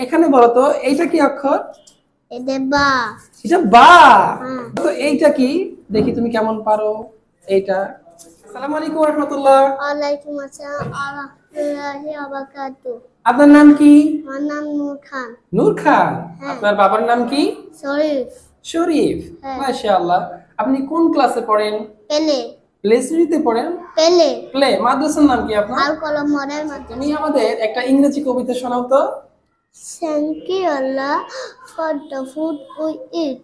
এখানে বলো তো এইটা কি অক্ষর? এটা বা। এটা বা। তো এইটা কি? দেখি তুমি কেমন পারো এইটা। আসসালামু আলাইকুম রহমতুল্লাহ। ওয়ালাইকুম আসসালাম আপনার নাম কি? আমার নাম নূর খান। নূর খান। হ্যাঁ। আপনার বাবার নাম কি? শরীফ। শরীফ। হ্যাঁ। মাশাআল্লাহ। আপনি কোন ক্লাসে পড়েন? পেলে। পড়েন? পেলে। প্লে। মাদ্রাসার নাম কি আপনার? আল কলম মডেল মাত্র তুমি আমাদের একটা ইংরেজি কবিতা শোনাও তো। Thank you Allah for the food we eat.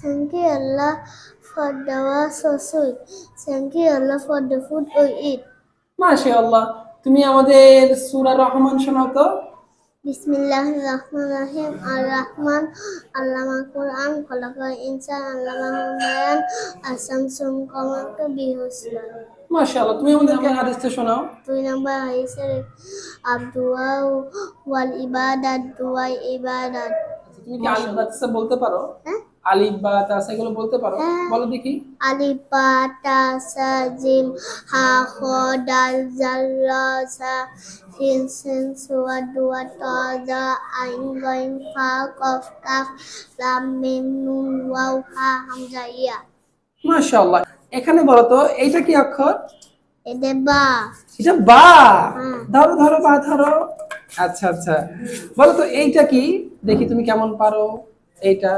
Thank you Allah for the so sweet. Thank you Allah for the food we eat. মাশাআল্লাহ তুমি আমাদের সূরা রহমান শোনাও তো Bismillahir Rahmanir Rahim. Ar-Rahman Allama Quran Khalaqal Insan Allamahu Bayan As-Samsung Qamar Bihusna. মাশাআল্লাহ তুমি আমাদেরকে হাদিসটা শোনাও দুই নম্বর হাদিসের আবদুয়া ওয়াল ইবাদাত ইবাদাত। তুমি কি আলিফ বা তাসা বলতে পারো? হ্যাঁ? আলিফ বা তাসা এগুলো বলতে পারো? হ্যাঁ। বলো দেখি। kho dal zal la sa sin sin suwa dua ta za ain goin fa kof kaf lam mim nun waw ha hamza ya মাশাআল্লাহ। এখানে বলো তো এইটা কি অক্ষর? এতে বা। এটা বা। ধরো ধরো বা ধরো। আচ্ছা আচ্ছা। বলো তো এইটা কি? দেখি তুমি কেমন পারো এইটা।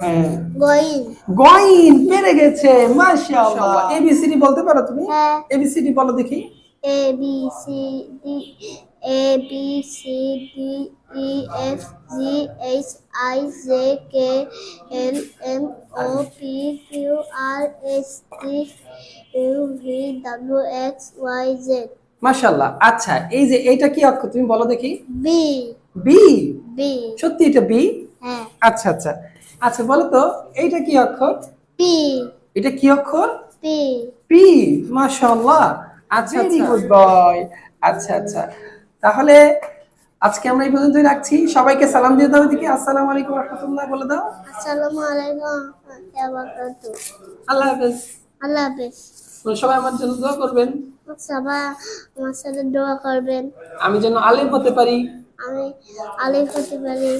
হ্যাঁ। গইন। গইন পেরে গেছে মাশাআল্লাহ। এবিসিডি বলতে পারো তুমি? হ্যাঁ। এবিসিডি বলো দেখি। D E F G H I J K L M O P Q R S T U V W X Y Z মাশাআল্লাহ। আচ্ছা এই যে এইটা কি অক্ষর তুমি বলো দেখি? B বি B সত্যি এটা বি হ্যাঁ। আচ্ছা আচ্ছা। আচ্ছা বলো তো এইটা কি অক্ষর? P এটা কি অক্ষর? P পি মাশাআল্লাহ। আচ্ছা ভেরি গুড বয় আচ্ছা আচ্ছা। তাহলে আজকে আমরা এই পর্যন্তই রাখছি। সবাইকে সালাম দিয়ে দাও দেখি আসসালামু আলাইকুম রহমতুল্লাহ বলে দাও। আসসালামু আলাইকুম আল্লাহ হাফেজ। আল্লাহ হাফেজ। সবাই আমার জন্য দোয়া করবেন। সবাই আমার সাথে দোয়া করবেন। আমি যেন আলেম হতে পারি। আমি আলিফ হতে পারি।